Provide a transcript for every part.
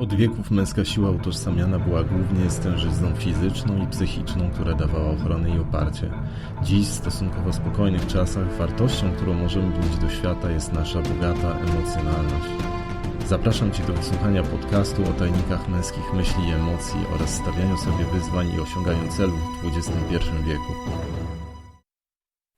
Od wieków męska siła utożsamiana była głównie z tężyzną fizyczną i psychiczną, która dawała ochronę i oparcie. Dziś, w stosunkowo spokojnych czasach, wartością, którą możemy wnieść do świata jest nasza bogata emocjonalność. Zapraszam Cię do wysłuchania podcastu o tajnikach męskich myśli i emocji oraz stawianiu sobie wyzwań i osiąganiu celów w XXI wieku.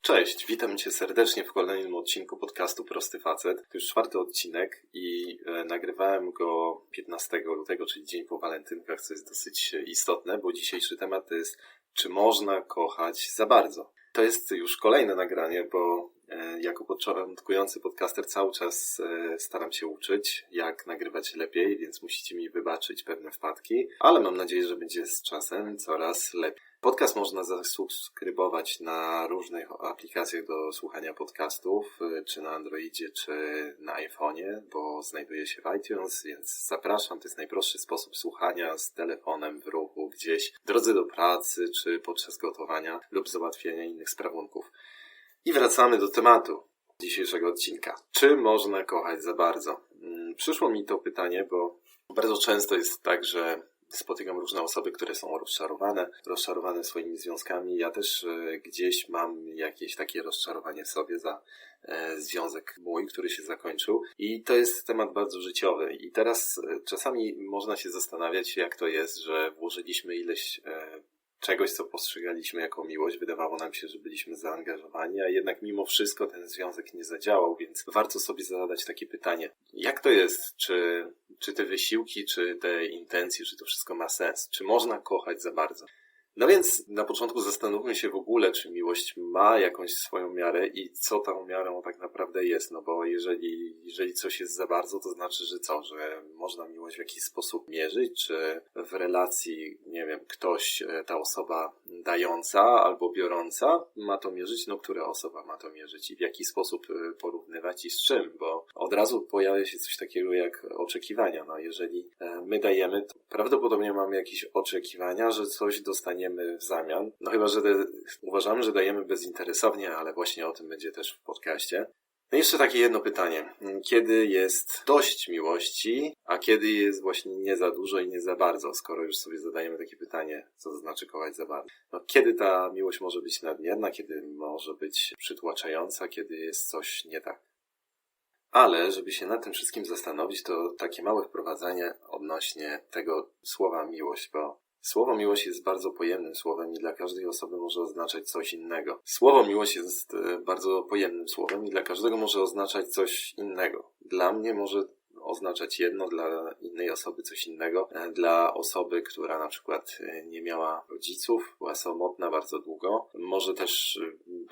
Cześć, witam Cię serdecznie w kolejnym odcinku podcastu Prosty Facet. To już czwarty odcinek i e, nagrywałem go 15 lutego, czyli dzień po walentynkach, co jest dosyć istotne, bo dzisiejszy temat to jest, czy można kochać za bardzo. To jest już kolejne nagranie, bo e, jako początkujący podcaster cały czas e, staram się uczyć, jak nagrywać lepiej, więc musicie mi wybaczyć pewne wpadki, ale mam nadzieję, że będzie z czasem coraz lepiej. Podcast można zasubskrybować na różnych aplikacjach do słuchania podcastów, y, czy na Androidzie, czy na iPhone'ie, bo znajduje się w iTunes, więc zapraszam. To jest najprostszy sposób słuchania z telefonem w ruchu gdzieś w drodze do pracy, czy podczas gotowania lub załatwienia innych sprawunków. I wracamy do tematu dzisiejszego odcinka. Czy można kochać za bardzo? Mm, przyszło mi to pytanie, bo bardzo często jest tak, że spotykam różne osoby, które są rozczarowane, rozczarowane swoimi związkami. Ja też e, gdzieś mam jakieś takie rozczarowanie sobie za e, związek mój, który się zakończył. I to jest temat bardzo życiowy. I teraz e, czasami można się zastanawiać, jak to jest, że włożyliśmy ileś czegoś, co postrzegaliśmy jako miłość. Wydawało nam się, że byliśmy zaangażowani, a jednak mimo wszystko ten związek nie zadziałał, więc warto sobie zadać takie pytanie. Jak to jest? Czy, czy te wysiłki, czy te intencje, czy to wszystko ma sens? Czy można kochać za bardzo? No więc na początku zastanówmy się w ogóle, czy miłość ma jakąś swoją miarę i co tą miarą tak naprawdę jest. No bo jeżeli, jeżeli coś jest za bardzo, to znaczy, że co, że można miłość w jakiś sposób mierzyć, czy w relacji, nie wiem, ktoś, e, ta osoba dająca albo biorąca ma to mierzyć, no która osoba ma to mierzyć i w jaki sposób e, porównywać i z czym, bo od razu pojawia się coś takiego jak oczekiwania. No jeżeli e, my dajemy, to prawdopodobnie mamy jakieś oczekiwania, że coś dostanie dostaniemy w zamian. No chyba, że uważamy, że dajemy bezinteresownie, ale właśnie o tym będzie też w podcaście. No jeszcze takie jedno pytanie. Kiedy jest dość miłości, a kiedy jest właśnie nie za dużo i nie za bardzo, skoro już sobie zadajemy takie pytanie, co to znaczy kochać za bardzo? No, kiedy ta miłość może być nadmierna, kiedy może być przytłaczająca, kiedy jest coś nie tak? Ale, żeby się nad tym wszystkim zastanowić, to takie małe wprowadzenie odnośnie tego słowa miłość, bo Słowo miłość jest bardzo pojemnym słowem i dla każdej osoby może oznaczać coś innego. Słowo miłość jest e, bardzo pojemnym słowem i dla każdego może oznaczać coś innego. Dla mnie może oznaczać jedno, dla innej osoby coś innego. E, dla osoby, która na przykład e, nie miała rodziców, była samotna bardzo długo, może też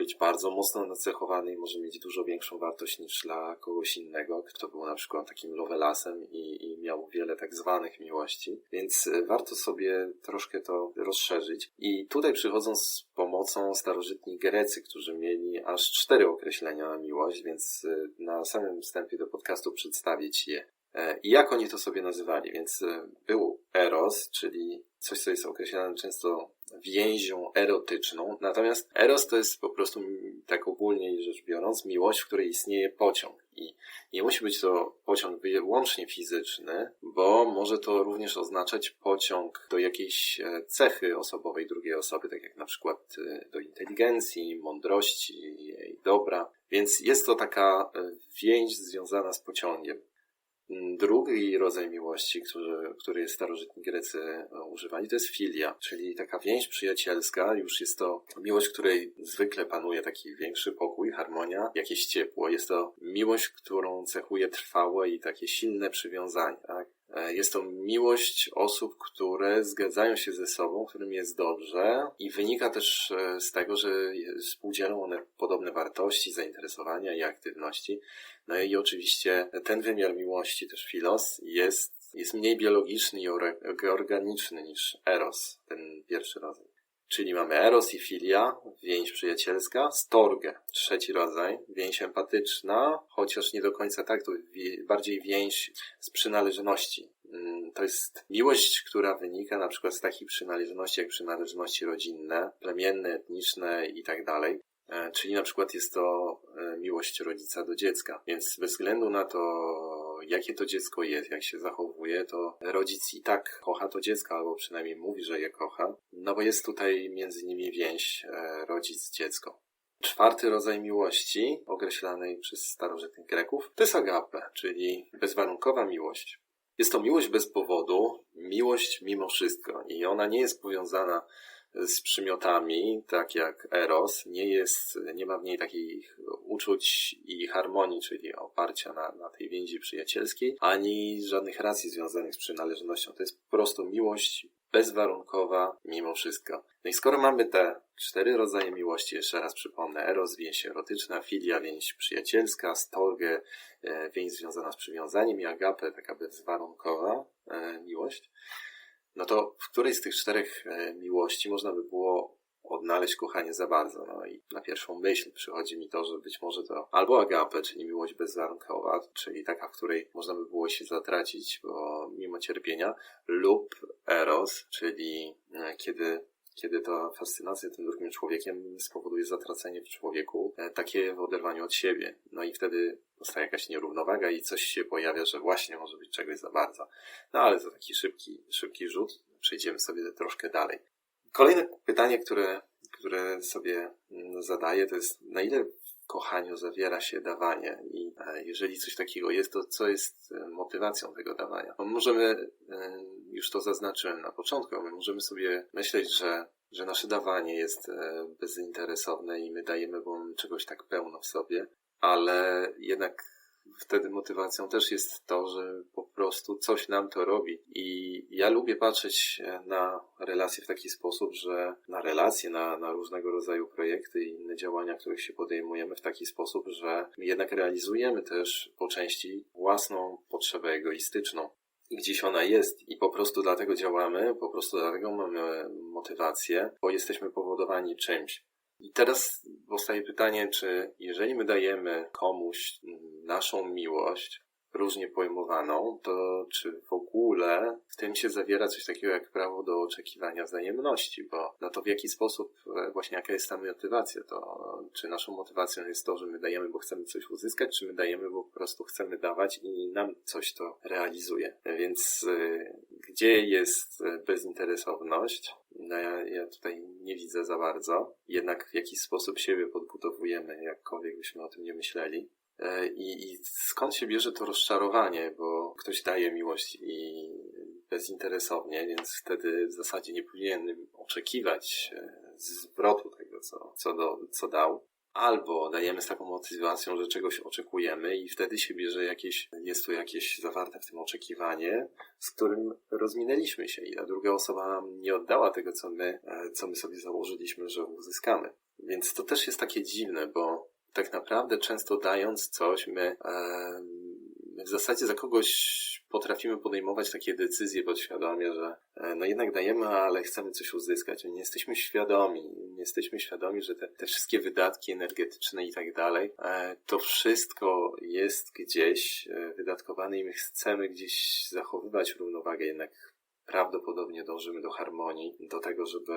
być bardzo mocno nacechowany i może mieć dużo większą wartość niż dla kogoś innego, kto był na przykład takim lovelasem i, i miał wiele tak zwanych miłości. Więc warto sobie troszkę to rozszerzyć. I tutaj przychodzą z pomocą starożytni Grecy, którzy mieli aż cztery określenia na miłość, więc na samym wstępie do podcastu przedstawię Ci je. E, I jak oni to sobie nazywali? Więc e, był eros, czyli coś, co jest określane często więzią erotyczną. Natomiast eros to jest po prostu, tak ogólnie rzecz biorąc, miłość, w której istnieje pociąg. I nie musi być to pociąg wyłącznie fizyczny, bo może to również oznaczać pociąg do jakiejś e, cechy osobowej drugiej osoby, tak jak na przykład do inteligencji, mądrości, jej dobra. Więc jest to taka więź związana z pociągiem. Drugi rodzaj miłości, który, który starożytni Grecy e, używali, to jest filia, czyli taka więź przyjacielska. Już jest to miłość, w której zwykle panuje taki większy pokój, harmonia, jakieś ciepło. Jest to miłość, którą cechuje trwałe i takie silne przywiązanie. Tak? E, jest to miłość osób, które zgadzają się ze sobą, którym jest dobrze i wynika też e, z tego, że współdzielą one podobne wartości, zainteresowania i aktywności. No i oczywiście ten wymiar miłości, też filos, jest, jest mniej biologiczny i organiczny niż eros, ten pierwszy rodzaj. Czyli mamy eros i filia, więź przyjacielska, storge, trzeci rodzaj, więź empatyczna, chociaż nie do końca tak, to bardziej więź z przynależności. Mm, to jest miłość, która wynika na przykład z takich przynależności jak przynależności rodzinne, plemienne, etniczne i tak dalej. E, czyli na przykład jest to e, miłość rodzica do dziecka. Więc bez względu na to, jakie to dziecko jest, jak się zachowuje, to rodzic i tak kocha to dziecko, albo przynajmniej mówi, że je kocha, no bo jest tutaj między nimi więź e, rodzic-dziecko. Czwarty rodzaj miłości, określanej przez starożytnych Greków, to jest agape, czyli bezwarunkowa miłość. Jest to miłość bez powodu, miłość mimo wszystko i ona nie jest powiązana z przymiotami, tak jak Eros, nie jest, nie ma w niej takich uczuć i harmonii, czyli oparcia na, na tej więzi przyjacielskiej, ani żadnych racji związanych z przynależnością. To jest po prostu miłość bezwarunkowa mimo wszystko. No i skoro mamy te cztery rodzaje miłości, jeszcze raz przypomnę, eros, więź erotyczna, filia, więź przyjacielska, storge, e, więź związana z przywiązaniem i agape, taka bezwarunkowa e, miłość, no to w której z tych czterech e, miłości można by było odnaleźć kochanie za bardzo. No i na pierwszą myśl przychodzi mi to, że być może to albo agape, czyli miłość bezwarunkowa, czyli taka, w której można by było się zatracić bo mimo cierpienia, lub eros, czyli e, kiedy kiedy ta fascynacja tym drugim człowiekiem spowoduje zatracenie w człowieku e, takie w oderwaniu od siebie. No i wtedy powstaje jakaś nierównowaga i coś się pojawia, że właśnie może być czegoś za bardzo. No ale to taki szybki, szybki rzut. Przejdziemy sobie troszkę dalej. Kolejne pytanie, które, które sobie mm, zadaję, to jest na ile w kochaniu zawiera się dawanie i e, jeżeli coś takiego jest, to co jest e, motywacją tego dawania? Możemy, już to zaznaczyłem na początku, my możemy sobie myśleć, że że nasze dawanie jest bezinteresowne i my dajemy, bo mamy czegoś tak pełno w sobie, ale jednak wtedy motywacją też jest to, że po prostu coś nam to robi. I ja lubię patrzeć na relacje w taki sposób, że na relacje, na, na różnego rodzaju projekty i inne działania, których się podejmujemy w taki sposób, że jednak realizujemy też po części własną potrzebę egoistyczną. Gdzieś ona jest i po prostu dlatego działamy, po prostu dlatego mamy motywację, bo jesteśmy powodowani czymś. I teraz powstaje pytanie, czy jeżeli my dajemy komuś naszą miłość, różnie pojmowaną, to czy w ogóle w tym się zawiera coś takiego jak prawo do oczekiwania wzajemności, bo na to w jaki sposób, e, właśnie jaka jest ta motywacja, to czy naszą motywacją jest to, że my dajemy, bo chcemy coś uzyskać, czy my dajemy, bo po prostu chcemy dawać i nam coś to realizuje. Więc e, gdzie jest e, bezinteresowność? No ja, ja tutaj nie widzę za bardzo. Jednak w jakiś sposób siebie podbudowujemy, jakkolwiek byśmy o tym nie myśleli. E, I, I skąd się bierze to rozczarowanie, bo ktoś daje miłość i bezinteresownie, więc wtedy w zasadzie nie powinien oczekiwać e, zwrotu tego, co, co, do, co dał. Albo dajemy z taką motywacją, że czegoś oczekujemy i wtedy się bierze jakieś, jest tu jakieś zawarte w tym oczekiwanie, z którym rozminęliśmy się i ta druga osoba nam nie oddała tego, co my, e, co my sobie założyliśmy, że uzyskamy. Więc to też jest takie dziwne, bo tak naprawdę często dając coś, my, my w zasadzie za kogoś potrafimy podejmować takie decyzje podświadomie, że e, no jednak dajemy, ale chcemy coś uzyskać. Nie jesteśmy świadomi, nie jesteśmy świadomi, że te, te wszystkie wydatki energetyczne i tak dalej, e, to wszystko jest gdzieś e, wydatkowane i my chcemy gdzieś zachowywać równowagę, jednak prawdopodobnie dążymy do harmonii, do tego, żeby,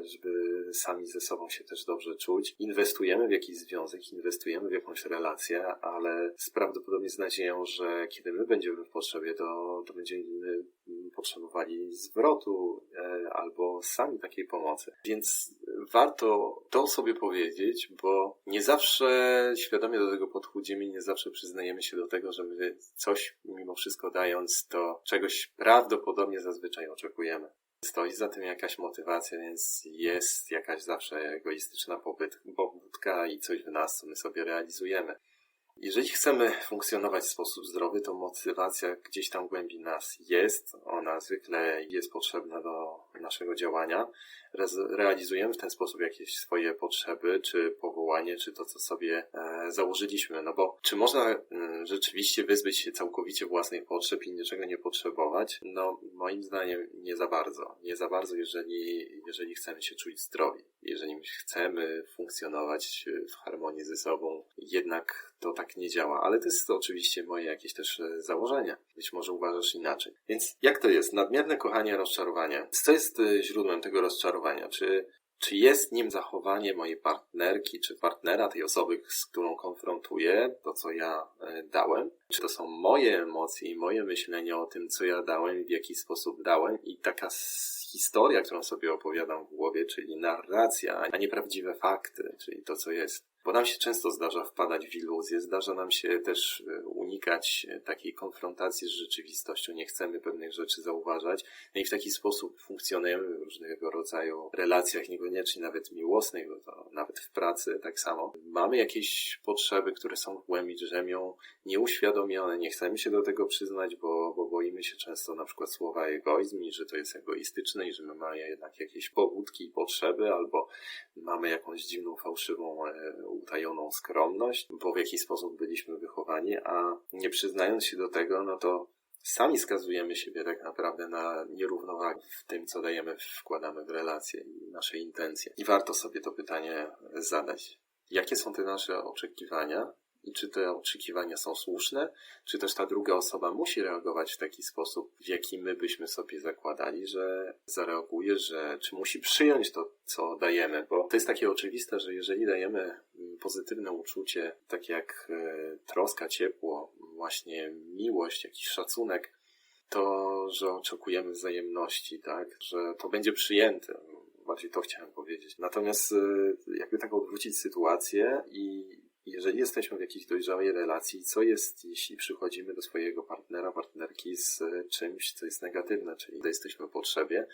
żeby sami ze sobą się też dobrze czuć. Inwestujemy w jakiś związek, inwestujemy w jakąś relację, ale z prawdopodobnie z nadzieją, że kiedy my będziemy w potrzebie, to, to będziemy potrzebowali zwrotu e, albo sami takiej pomocy. Więc warto to sobie powiedzieć, bo nie zawsze świadomie do tego podchodzimy, nie zawsze przyznajemy się do tego, że my coś mimo wszystko dając, to czegoś prawdopodobnie zazwyczaj oczekujemy. Stoi za tym jakaś motywacja, więc jest jakaś zawsze egoistyczna pobudka i coś w nas, co my sobie realizujemy. Jeżeli chcemy funkcjonować w sposób zdrowy, to motywacja gdzieś tam głębi nas jest. Ona zwykle jest potrzebna do naszego działania. Realizujemy w ten sposób jakieś swoje potrzeby, czy powołanie, czy to, co sobie e, założyliśmy. No bo czy można mm, rzeczywiście wyzbyć się całkowicie własnych potrzeb i niczego nie potrzebować? No, moim zdaniem nie za bardzo. Nie za bardzo, jeżeli, jeżeli chcemy się czuć zdrowi. Jeżeli chcemy funkcjonować w harmonii ze sobą, jednak to tak nie działa, ale to jest oczywiście moje jakieś też e, założenie. Być może uważasz inaczej. Więc jak to jest? Nadmierne kochanie, rozczarowanie. Co jest e, źródłem tego rozczarowania? Czy czy jest nim zachowanie mojej partnerki, czy partnera, tej osoby, z którą konfrontuję, to co ja e, dałem? Czy to są moje emocje i moje myślenie o tym, co ja dałem w jaki sposób dałem i taka historia, którą sobie opowiadam w głowie, czyli narracja, a nie prawdziwe fakty, czyli to, co jest. Bo nam się często zdarza wpadać w iluzję, zdarza nam się też e, unikać e, takiej konfrontacji z rzeczywistością, nie chcemy pewnych rzeczy zauważać, no i w taki sposób funkcjonujemy w różnego rodzaju relacjach, niekoniecznie nawet miłosnych, bo to nawet w pracy tak samo. Mamy jakieś potrzeby, które są w głębi drzemią, nieuświadomione, nie chcemy się do tego przyznać, bo, bo boimy się często na przykład słowa egoizm i że to jest egoistyczne i że my mamy jednak jakieś pobudki i potrzeby, albo mamy jakąś dziwną, fałszywą, e, utajoną skromność, bo w jakiś sposób byliśmy wychowani, a nie przyznając się do tego, no to sami skazujemy siebie tak naprawdę na nierównowagę w tym, co dajemy, wkładamy w relacje i nasze intencje. I warto sobie to pytanie zadać. Jakie są te nasze oczekiwania? I czy te oczekiwania są słuszne? Czy też ta druga osoba musi reagować w taki sposób, w jaki my byśmy sobie zakładali, że zareaguje, że czy musi przyjąć to, co dajemy? Bo to jest takie oczywiste, że jeżeli dajemy pozytywne uczucie, takie jak e, troska, ciepło, właśnie miłość, jakiś szacunek, to, że oczekujemy wzajemności, tak? Że to będzie przyjęte. Bardziej to chciałem powiedzieć. Natomiast y, jakby tak odwrócić sytuację i jeżeli jesteśmy w jakiejś dojrzałej relacji, co jest, jeśli przychodzimy do swojego partnera, partnerki z y, czymś, co jest negatywne, czyli jesteśmy w potrzebie,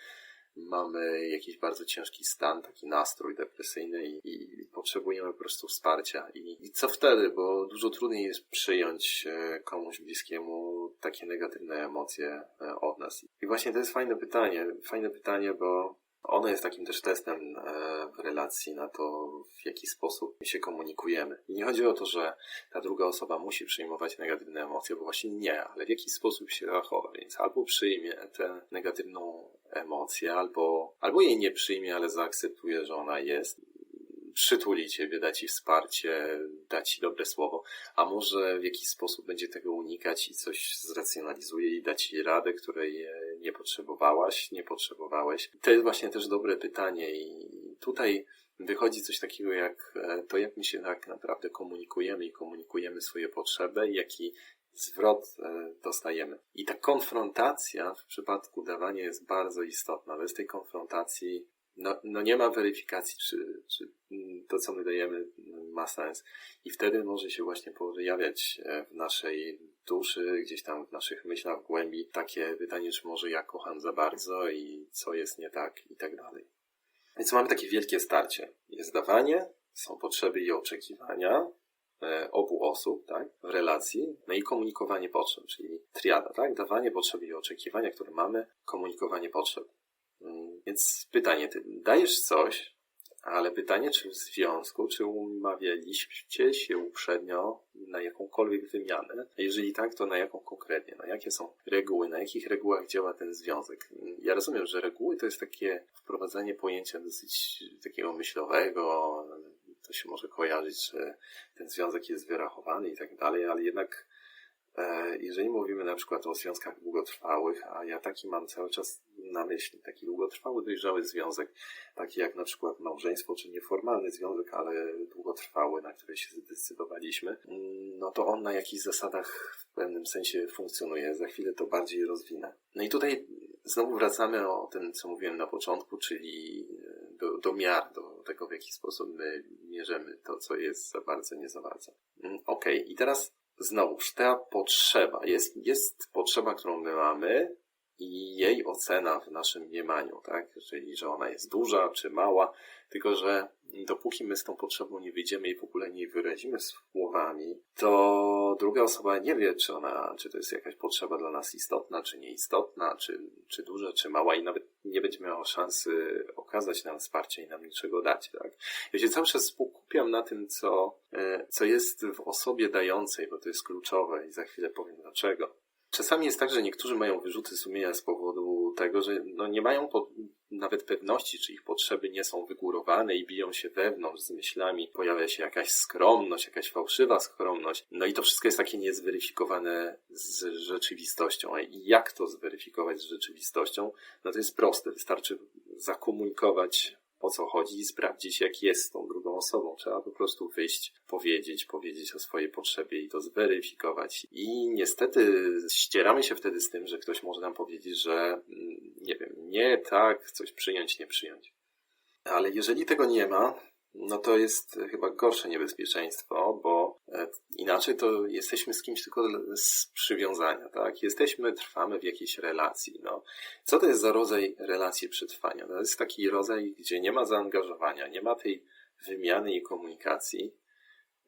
mamy jakiś bardzo ciężki stan, taki nastrój depresyjny i, i potrzebujemy po prostu wsparcia. I, I co wtedy? Bo dużo trudniej jest przyjąć e, komuś bliskiemu takie negatywne emocje e, od nas. I właśnie to jest fajne pytanie. Fajne pytanie, bo ono jest takim też testem e, w relacji na to, w jaki sposób się komunikujemy. I nie chodzi o to, że ta druga osoba musi przyjmować negatywne emocje, bo właśnie nie, ale w jaki sposób się zachowa. Więc albo przyjmie tę negatywną emocję, albo, albo jej nie przyjmie, ale zaakceptuje, że ona jest. Przytuli ciebie, da ci wsparcie, da ci dobre słowo, a może w jakiś sposób będzie tego unikać i coś zracjonalizuje i da ci radę, której nie potrzebowałaś, nie potrzebowałeś. To jest właśnie też dobre pytanie i tutaj wychodzi coś takiego jak e, to, jak my się tak naprawdę komunikujemy i komunikujemy swoje potrzeby, jaki zwrot e, dostajemy. I ta konfrontacja w przypadku dawania jest bardzo istotna. Bez tej konfrontacji no, no nie ma weryfikacji, czy, czy to, co my dajemy, ma sens. I wtedy może się właśnie pojawiać e, w naszej duszy, gdzieś tam w naszych myślach, w głębi takie pytanie, czy może ja kocham za bardzo i co jest nie tak i tak dalej. Więc mamy takie wielkie starcie. Jest dawanie, są potrzeby i oczekiwania e, obu osób, tak, w relacji, no i komunikowanie potrzeb, czyli triada, tak, dawanie potrzeby i oczekiwania, które mamy, komunikowanie potrzeb. Mm, Więc pytanie, ty dajesz coś, ale pytanie, czy w związku, czy umawialiście się uprzednio na jakąkolwiek wymianę? A jeżeli tak, to na jaką konkretnie? No jakie są reguły? Na jakich regułach działa ten związek? Ja rozumiem, że reguły to jest takie wprowadzenie pojęcia dosyć takiego myślowego, to się może kojarzyć, że ten związek jest wyrachowany i tak dalej, ale jednak jeżeli mówimy na przykład o związkach długotrwałych, a ja taki mam cały czas na myśli, taki długotrwały, dojrzały związek, taki jak na przykład małżeństwo, czy nieformalny związek, ale długotrwały, na który się zdecydowaliśmy, mm, no to on na jakichś zasadach w pewnym sensie funkcjonuje. Za chwilę to bardziej rozwinę. No i tutaj znowu wracamy o tym, co mówiłem na początku, czyli do, do miar, do tego, w jaki sposób my mierzymy to, co jest za bardzo, nie za bardzo. Mm, Okej, okay. i teraz znowuż ta potrzeba, jest, jest potrzeba, którą my mamy i jej ocena w naszym mniemaniu, tak? Czyli, że ona jest duża czy mała, tylko że dopóki my z tą potrzebą nie wyjdziemy i w ogóle nie wyrazimy słowami, to druga osoba nie wie, czy ona, czy to jest jakaś potrzeba dla nas istotna, czy nieistotna, czy, czy duża, czy mała i nawet nie będzie miała szansy okazać nam wsparcia i nam niczego dać, tak? Ja się cały czas skupiam na tym, co, co jest w osobie dającej, bo to jest kluczowe i za chwilę powiem dlaczego. Czasami jest tak, że niektórzy mają wyrzuty sumienia z powodu tego, że no nie mają po, nawet pewności, czy ich potrzeby nie są wygórowane i biją się wewnątrz z myślami. Pojawia się jakaś skromność, jakaś fałszywa skromność. No i to wszystko jest takie niezweryfikowane z rzeczywistością. A jak to zweryfikować z rzeczywistością? No to jest proste. Wystarczy zakomunikować o co chodzi i sprawdzić, jak jest z tą osobą. Trzeba po prostu wyjść, powiedzieć, powiedzieć o swojej potrzebie i to zweryfikować. I niestety ścieramy się wtedy z tym, że ktoś może nam powiedzieć, że mm, nie wiem, nie, tak, coś przyjąć, nie przyjąć. Ale jeżeli tego nie ma, no to jest chyba gorsze niebezpieczeństwo, bo e, inaczej to jesteśmy z kimś tylko z przywiązania, tak? Jesteśmy, trwamy w jakiejś relacji, no. Co to jest za rodzaj relacji przetrwania? To jest taki rodzaj, gdzie nie ma zaangażowania, nie ma tej wymiany i komunikacji,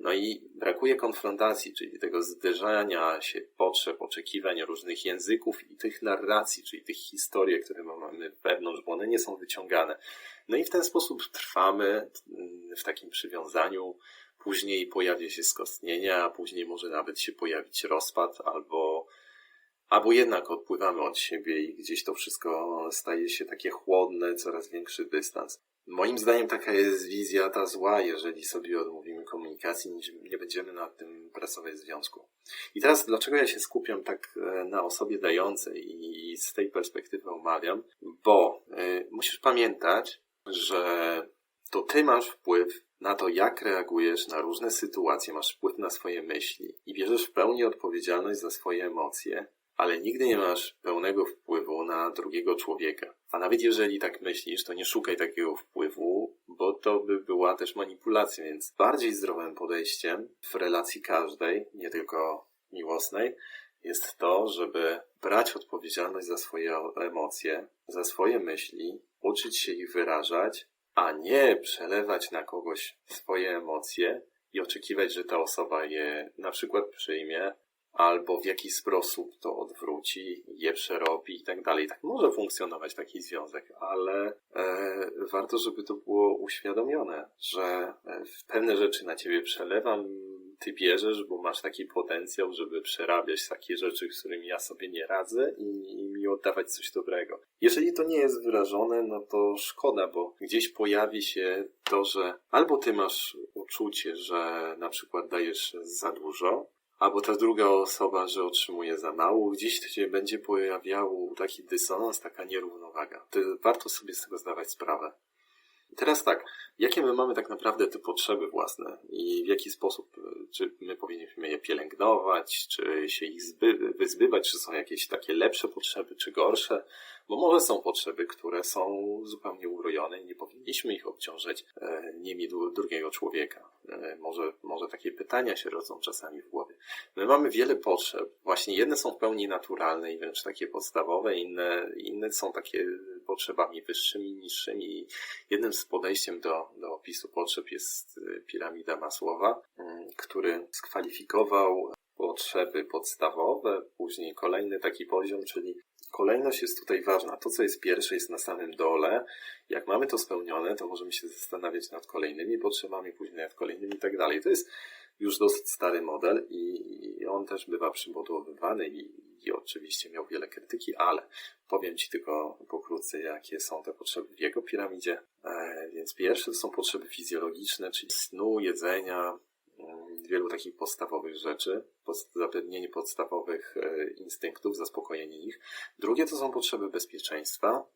no i brakuje konfrontacji, czyli tego zderzania się potrzeb, oczekiwań różnych języków i tych narracji, czyli tych historii, które mamy wewnątrz, bo one nie są wyciągane. No i w ten sposób trwamy w takim przywiązaniu. Później pojawia się skostnienie, a później może nawet się pojawić rozpad albo albo jednak odpływamy od siebie i gdzieś to wszystko staje się takie chłodne, coraz większy dystans. Moim zdaniem taka jest wizja ta zła, jeżeli sobie odmówimy komunikacji, nie będziemy nad tym pracować w związku. I teraz dlaczego ja się skupiam tak e, na osobie dającej i z tej perspektywy omawiam? Bo y, musisz pamiętać, że to ty masz wpływ na to, jak reagujesz na różne sytuacje, masz wpływ na swoje myśli i bierzesz w pełni odpowiedzialność za swoje emocje, ale nigdy nie masz pełnego wpływu na drugiego człowieka. A nawet jeżeli tak myślisz, to nie szukaj takiego wpływu, bo to by była też manipulacja, więc bardziej zdrowym podejściem w relacji każdej, nie tylko miłosnej, jest to, żeby brać odpowiedzialność za swoje emocje, za swoje myśli, uczyć się ich wyrażać, a nie przelewać na kogoś swoje emocje i oczekiwać, że ta osoba je na przykład przyjmie, albo w jakiś sposób to odwróci, je przerobi i tak dalej. Tak może funkcjonować taki związek, ale e, warto, żeby to było uświadomione, że e, pewne rzeczy na ciebie przelewam, ty bierzesz, bo masz taki potencjał, żeby przerabiać takie rzeczy, z którymi ja sobie nie radzę i, i mi oddawać coś dobrego. Jeżeli to nie jest wyrażone, no to szkoda, bo gdzieś pojawi się to, że albo ty masz uczucie, że na przykład dajesz za dużo, albo ta druga osoba, że otrzymuje za mało, gdzieś się będzie pojawiał taki dysonans, taka nierównowaga. To warto sobie z tego zdawać sprawę. Teraz tak, jakie my mamy tak naprawdę te potrzeby własne i w jaki sposób, czy my powinniśmy je pielęgnować, czy się ich zby, wyzbywać, czy są jakieś takie lepsze potrzeby, czy gorsze, bo może są potrzeby, które są zupełnie urojone i nie powinniśmy ich obciążać e, nimi drugiego człowieka. E, może, może takie pytania się rodzą czasami w głowie. My mamy wiele potrzeb. Właśnie jedne są w pełni naturalne i wręcz takie podstawowe, inne, inne są takie potrzebami wyższymi, niższymi. Jednym z podejściem do, do opisu potrzeb jest e, piramida Masłowa, mm, który skwalifikował potrzeby podstawowe, później kolejny taki poziom, czyli kolejność jest tutaj ważna. To, co jest pierwsze, jest na samym dole. Jak mamy to spełnione, to możemy się zastanawiać nad kolejnymi potrzebami, później nad kolejnymi i tak dalej. To jest już dosyć stary model i on też bywa przybudowywany i, i oczywiście miał wiele krytyki, ale powiem Ci tylko pokrótce, jakie są te potrzeby w jego piramidzie. E, więc pierwsze to są potrzeby fizjologiczne, czyli snu, jedzenia, wielu takich podstawowych rzeczy, zapewnienie podstawowych e, instynktów, zaspokojenie ich. Drugie to są potrzeby bezpieczeństwa.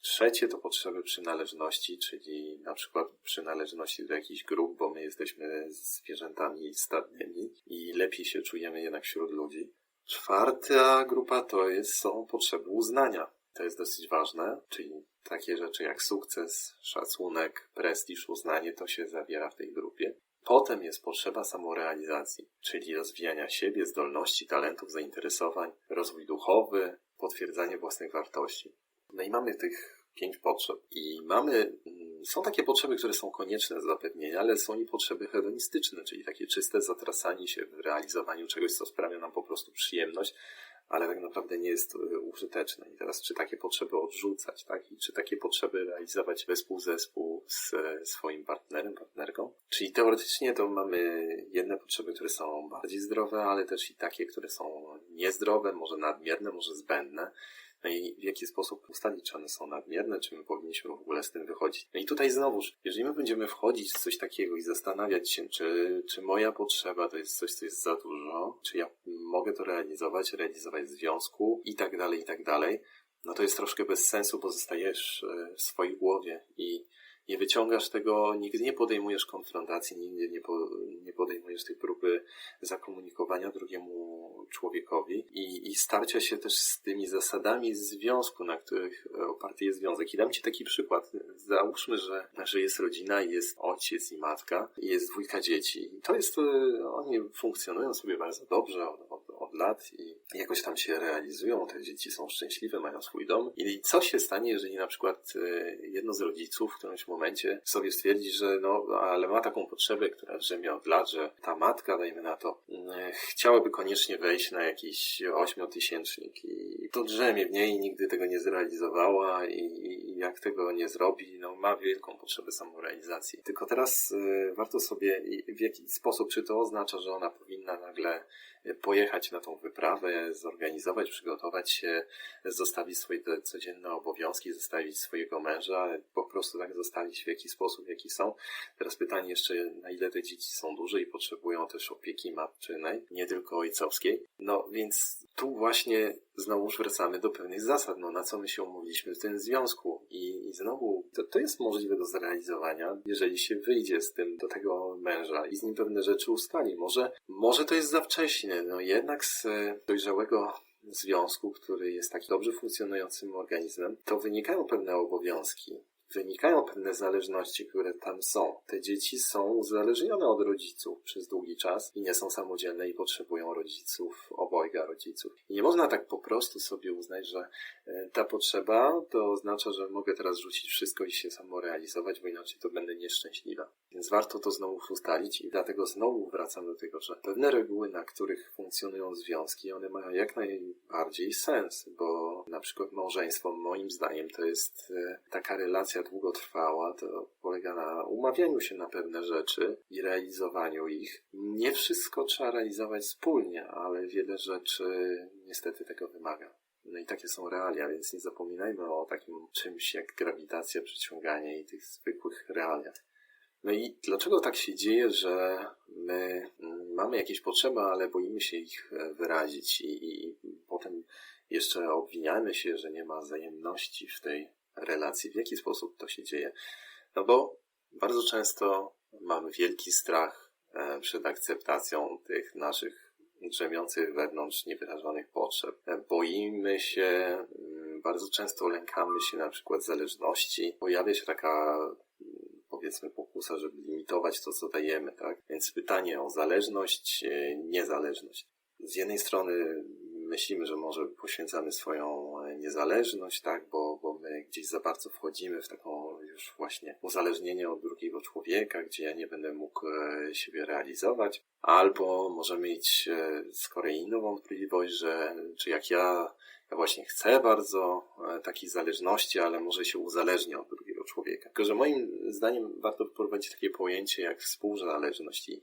Trzecie to potrzeby przynależności, czyli na przykład przynależności do jakichś grup, bo my jesteśmy zwierzętami stadnymi i lepiej się czujemy jednak wśród ludzi. Czwarta grupa to jest, są potrzeby uznania. To jest dosyć ważne, czyli takie rzeczy jak sukces, szacunek, prestiż, uznanie, to się zawiera w tej grupie. Potem jest potrzeba samorealizacji, czyli rozwijania siebie, zdolności, talentów, zainteresowań, rozwój duchowy, potwierdzanie własnych wartości. No i mamy tych pięć potrzeb. I mamy, mm, są takie potrzeby, które są konieczne do zapewnienia, ale są i potrzeby hedonistyczne, czyli takie czyste zatrasanie się w realizowaniu czegoś, co sprawia nam po prostu przyjemność, ale tak naprawdę nie jest e, użyteczne. I teraz, czy takie potrzeby odrzucać, tak? I czy takie potrzeby realizować wespół zespół z e, swoim partnerem, partnerką? Czyli teoretycznie to mamy jedne potrzeby, które są bardziej zdrowe, ale też i takie, które są niezdrowe, może nadmierne, może zbędne. No i w jaki sposób ustalić, czy one są nadmierne, czy my powinniśmy w ogóle z tym wychodzić. No i tutaj znowuż, jeżeli my będziemy wchodzić w coś takiego i zastanawiać się, czy, czy moja potrzeba to jest coś, co jest za dużo, czy ja mogę to realizować, realizować w związku i tak dalej, i tak dalej, no to jest troszkę bez sensu, bo zostajesz e, w swojej głowie i nie wyciągasz tego, nigdy nie podejmujesz konfrontacji, nigdy nie, po, nie podejmujesz tej próby zakomunikowania drugiemu człowiekowi i, i starcia się też z tymi zasadami związku, na których oparty jest związek. I dam Ci taki przykład. Załóżmy, że, że jest rodzina, jest ojciec i matka, jest dwójka dzieci. I to jest, e, oni funkcjonują sobie bardzo dobrze od lat i jakoś tam się realizują, te dzieci są szczęśliwe, mają swój dom. I co się stanie, jeżeli na przykład e, jedno z rodziców w którymś momencie sobie stwierdzi, że no, ale ma taką potrzebę, która drzemie od lat, że ta matka, dajmy na to, chciałaby koniecznie wejść na jakiś ośmiotysięcznik i to drzemie w niej, nigdy tego nie zrealizowała i, jak tego nie zrobi, no ma wielką potrzebę samorealizacji. Tylko teraz y, warto sobie w jaki sposób, czy to oznacza, że ona powinna nagle pojechać na tą wyprawę, zorganizować, przygotować się, zostawić swoje codzienne obowiązki, zostawić swojego męża, po prostu tak zostawić w jaki sposób, jaki są. Teraz pytanie jeszcze, na ile te dzieci są duże i potrzebują też opieki matczynej, nie tylko ojcowskiej. No więc tu właśnie znowu wracamy do pewnych zasad, no na co my się umówiliśmy w tym związku i, i znowu to, to jest możliwe do zrealizowania, jeżeli się wyjdzie z tym do tego męża i z nim pewne rzeczy ustali. Może, może to jest za wcześnie, no jednak z dojrzałego związku, który jest tak dobrze funkcjonującym organizmem, to wynikają pewne obowiązki wynikają pewne zależności, które tam są. Te dzieci są uzależnione od rodziców przez długi czas i nie są samodzielne i potrzebują rodziców, obojga rodziców. I nie można tak po prostu sobie uznać, że e, ta potrzeba to oznacza, że mogę teraz rzucić wszystko i się samorealizować, bo inaczej to będę nieszczęśliwa. Więc warto to znowu ustalić i dlatego znowu wracam do tego, że pewne reguły, na których funkcjonują związki, one mają jak najbardziej sens, bo na przykład małżeństwo moim zdaniem to jest e, taka relacja długotrwała, to polega na umawianiu się na pewne rzeczy i realizowaniu ich. Nie wszystko trzeba realizować wspólnie, ale wiele rzeczy niestety tego wymaga. No i takie są realia, więc nie zapominajmy o takim czymś jak grawitacja, przyciąganie i tych zwykłych realiach. No i dlaczego tak się dzieje, że my mm, mamy jakieś potrzeby, ale boimy się ich e, wyrazić i, i, i potem jeszcze obwiniamy się, że nie ma wzajemności w tej relacji, w jaki sposób to się dzieje. No bo bardzo często mamy wielki strach e, przed akceptacją tych naszych drzemiących wewnątrz niewyrażonych potrzeb. E, boimy się, mm, bardzo często lękamy się na przykład zależności. Pojawia się taka mm, powiedzmy pokusa, żeby limitować to, co dajemy, tak? Więc pytanie o zależność, e, niezależność. Z jednej strony myślimy, że może poświęcamy swoją niezależność, tak, bo, gdzieś za bardzo wchodzimy w taką już właśnie uzależnienie od drugiego człowieka, gdzie ja nie będę mógł e, siebie realizować. Albo możemy mieć e, z kolei inną wątpliwość, że czy jak ja, ja właśnie chcę bardzo e, takiej zależności, ale może się uzależnię od drugiego człowieka. Tylko, że moim zdaniem warto wprowadzić takie pojęcie jak współzależność i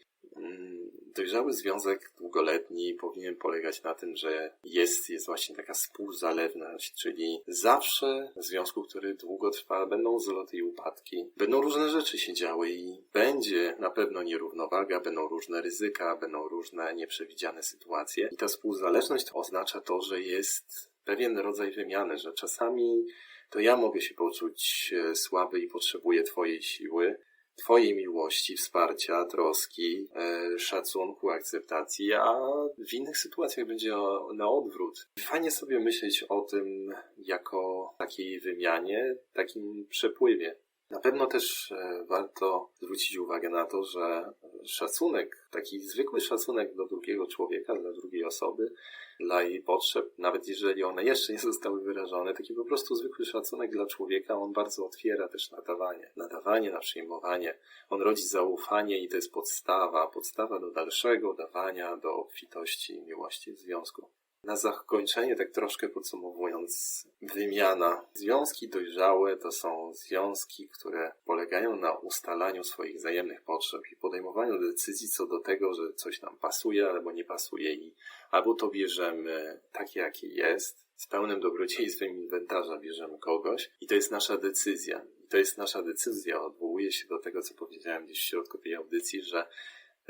dojrzały związek długoletni powinien polegać na tym, że jest, jest właśnie taka współzależność, czyli zawsze w związku, który długo trwa, będą zloty i upadki, będą różne rzeczy się działy i będzie na pewno nierównowaga, będą różne ryzyka, będą różne nieprzewidziane sytuacje. I ta współzależność oznacza to, że jest pewien rodzaj wymiany, że czasami to ja mogę się poczuć e, słaby i potrzebuję Twojej siły, Twojej miłości, wsparcia, troski, e, szacunku, akceptacji, a w innych sytuacjach będzie na odwrót. Fajnie sobie myśleć o tym jako takiej wymianie, takim przepływie. Na pewno też e, warto zwrócić uwagę na to, że szacunek, taki zwykły szacunek do drugiego człowieka, dla drugiej osoby, dla jej potrzeb, nawet jeżeli one jeszcze nie zostały wyrażone, taki po prostu zwykły szacunek dla człowieka, on bardzo otwiera też nadawanie, nadawanie na przyjmowanie. On rodzi zaufanie i to jest podstawa, podstawa do dalszego dawania, do obfitości miłości w związku. Na zakończenie, tak troszkę podsumowując, wymiana. Związki dojrzałe to są związki, które polegają na ustalaniu swoich wzajemnych potrzeb i podejmowaniu decyzji co do tego, że coś nam pasuje albo nie pasuje i albo to bierzemy takie, jakie jest, z pełnym dobrodziejstwem inwentarza bierzemy kogoś i to jest nasza decyzja. I to jest nasza decyzja. Odwołuję się do tego, co powiedziałem gdzieś w środku tej audycji, że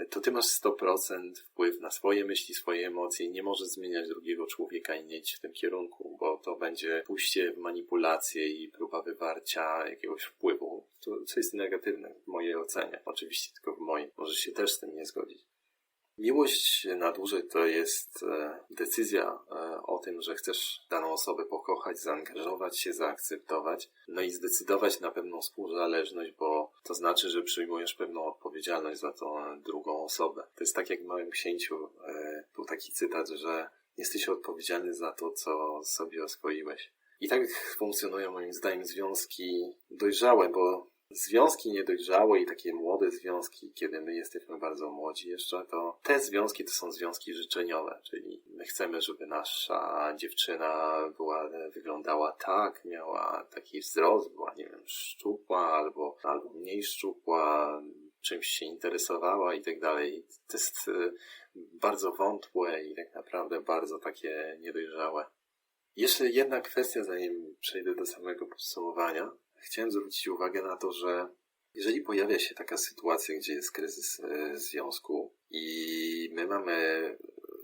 to ty masz 100% wpływ na swoje myśli, swoje emocje i nie możesz zmieniać drugiego człowieka i nie w tym kierunku, bo to będzie pójście w manipulację i próba wywarcia jakiegoś wpływu co jest negatywne w mojej ocenie. Oczywiście tylko w mojej. Możesz się też z tym nie zgodzić. Miłość na dłużej to jest e, decyzja e, o tym, że chcesz daną osobę pokochać, zaangażować się, zaakceptować, no i zdecydować na pewną współzależność, bo to znaczy, że przyjmujesz pewną odpowiedzialność za tą drugą osobę. To jest tak jak w Małym Księciu e, był taki cytat, że jesteś odpowiedzialny za to, co sobie oswoiłeś. I tak funkcjonują moim zdaniem związki dojrzałe, bo związki niedojrzałe i takie młode związki, kiedy my jesteśmy bardzo młodzi jeszcze, to te związki to są związki życzeniowe, czyli my chcemy, żeby nasza dziewczyna była, wyglądała tak, miała taki wzrost, była, nie wiem, szczupła albo, albo mniej szczupła, czymś się interesowała i tak dalej. To jest y, bardzo wątłe i tak naprawdę bardzo takie niedojrzałe. Jeszcze jedna kwestia, zanim przejdę do samego podsumowania. Chciałem zwrócić uwagę na to, że jeżeli pojawia się taka sytuacja, gdzie jest kryzys e, związku i my mamy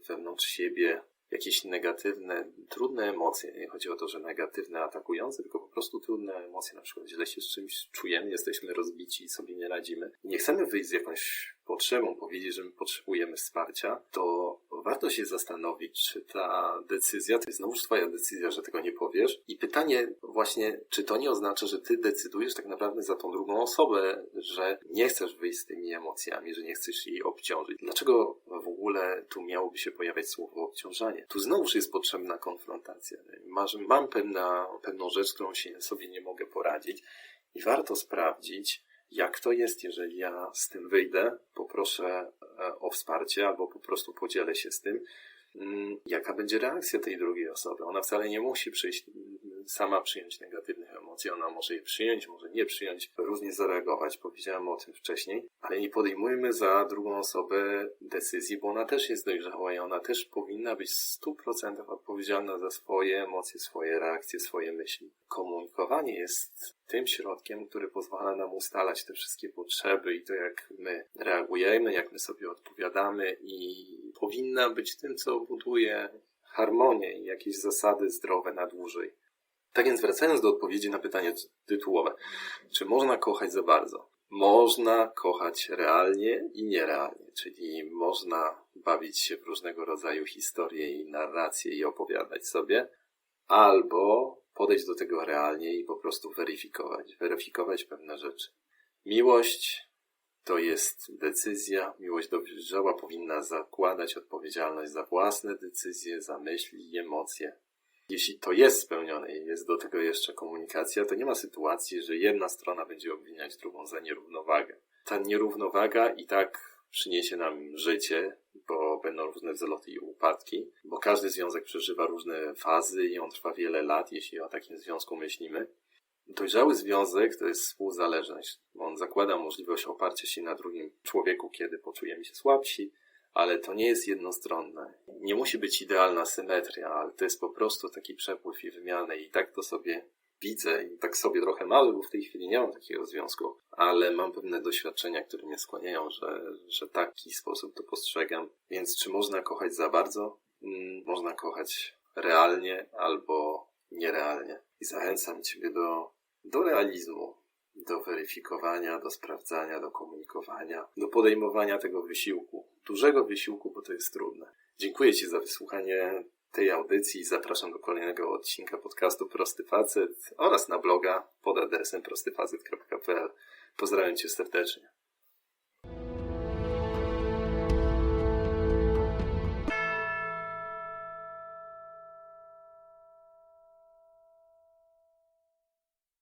wewnątrz siebie jakieś negatywne, trudne emocje. Nie chodzi o to, że negatywne, atakujące, tylko po prostu trudne emocje. Na przykład źle się z czymś czujemy, jesteśmy rozbici i sobie nie radzimy. Nie chcemy wyjść z jakąś potrzebą, powiedzieć, że my potrzebujemy wsparcia, to warto się zastanowić, czy ta decyzja, to jest znowuż twoja decyzja, że tego nie powiesz. I pytanie właśnie, czy to nie oznacza, że ty decydujesz tak naprawdę za tą drugą osobę, że nie chcesz wyjść z tymi emocjami, że nie chcesz jej obciążyć. Dlaczego w ogóle tu miałoby się pojawiać słowo obciążanie? Tu znowuż jest potrzebna konfrontacja. Mam pewna, pewną rzecz, którą się sobie nie mogę poradzić i warto sprawdzić, jak to jest, jeżeli ja z tym wyjdę, poproszę o wsparcie albo po prostu podzielę się z tym, mm, jaka będzie reakcja tej drugiej osoby. Ona wcale nie musi przyjść, sama przyjąć negatywnych emocji, ona może je przyjąć, może nie przyjąć, różnie zareagować, powiedziałem o tym wcześniej, ale nie podejmujmy za drugą osobę decyzji, bo ona też jest dojrzała i ona też powinna być w 100% odpowiedzialna za swoje emocje, swoje reakcje, swoje myśli. Komunikowanie jest tym środkiem, który pozwala nam ustalać te wszystkie potrzeby i to, jak my reagujemy, jak my sobie odpowiadamy i powinna być tym, co buduje harmonię i jakieś zasady zdrowe na dłużej. Tak więc wracając do odpowiedzi na pytanie tytułowe. Czy można kochać za bardzo? Można kochać realnie i nierealnie, czyli można bawić się w różnego rodzaju historie i narracje i opowiadać sobie, albo podejść do tego realnie i po prostu weryfikować, weryfikować pewne rzeczy. Miłość to jest decyzja, miłość dojrzała powinna zakładać odpowiedzialność za własne decyzje, za myśli i emocje. Jeśli to jest spełnione i jest do tego jeszcze komunikacja, to nie ma sytuacji, że jedna strona będzie obwiniać drugą za nierównowagę. Ta nierównowaga i tak przyniesie nam życie, bo będą różne wzloty i upadki, bo każdy związek przeżywa różne fazy i on trwa wiele lat, jeśli o takim związku myślimy. Dojrzały związek to jest współzależność. On zakłada możliwość oparcia się na drugim człowieku, kiedy poczujemy się słabsi, ale to nie jest jednostronne. Nie musi być idealna symetria, ale to jest po prostu taki przepływ i wymianę i tak to sobie widzę i tak sobie trochę mały, bo w tej chwili nie mam takiego związku, ale mam pewne doświadczenia, które mnie skłaniają, że, że taki sposób to postrzegam. Więc czy można kochać za bardzo? Mm, można kochać realnie albo nierealnie. I zachęcam Ciebie do, do realizmu, do weryfikowania, do sprawdzania, do komunikowania, do podejmowania tego wysiłku. Dużego wysiłku, bo to jest trudne. Dziękuję Ci za wysłuchanie tej audycji. Zapraszam do kolejnego odcinka podcastu Prosty Facet oraz na bloga pod adresem prostyfacet.pl. Pozdrawiam Cię serdecznie.